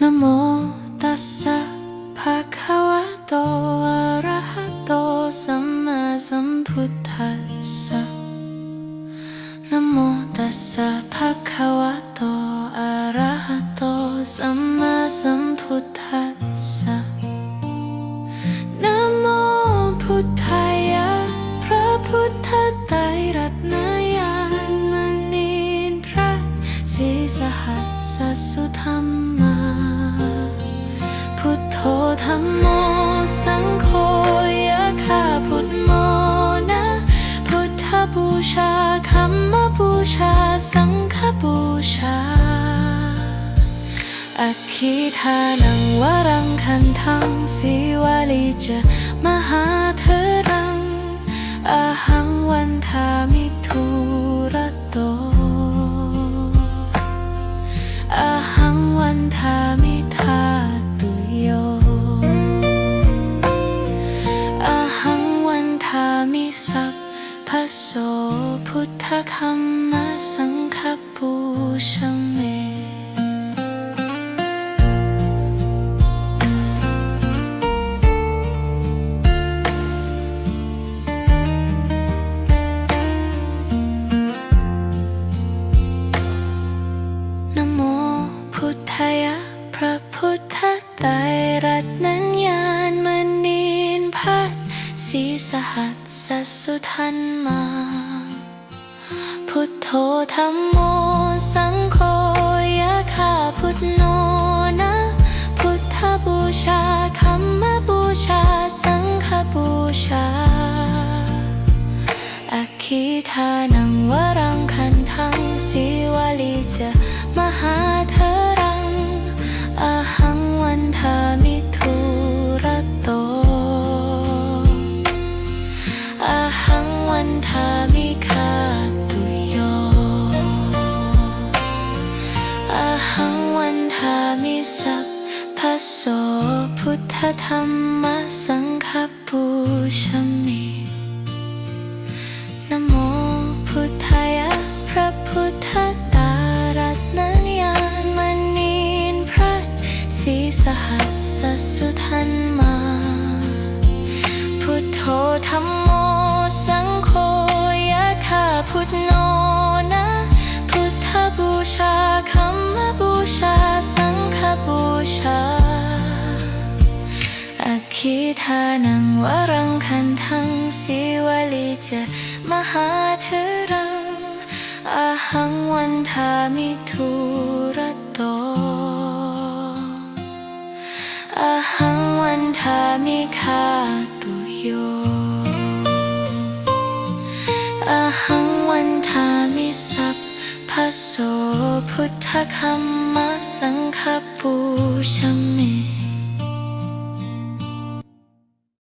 นะโมตัสสะภะคะวะโต สสะภะคะวะโตอะระหะโตสัมมาสัมพุทธัสสะนะโมพุทธายะ พระพุทธไตรรัตนญาณมณีนพระศรีสหัสสุธรรมา พุทโธธรรมโมสังโฆยะข้าพุทโมนะ พุทธบูชาธรรม บูชา สังฆบูชาอคิทานังวรังคันทังสิวาลิจมหาเทรังอาหังวันทามิทุระโตอาหังวันทามิทาตุโยอาหังวันทามิสัพ พระโสพุทธคัมมะสังฆปูชเมพุทธยะพระพุทธไตรรัตนัญญาณมณีนพัด สีสหัสสสุทันมา พุทโธธรรมโมสัง โสพุทธธรรมสังฆปูชเมนโมพุทธายะพระพุทธตารัตนญามณีนพระศรีสหัสสุทันมา พุทโธธรรมโมสังโฆยะข้าพุทโานังวรังคันทังสิวลิจะมหาเทรังอาหังวันทามิทุระโตอาหังวันทามิคาตุโยอาหังวันทามิสัพพโสพุทธคัมมะสังฆปูชเม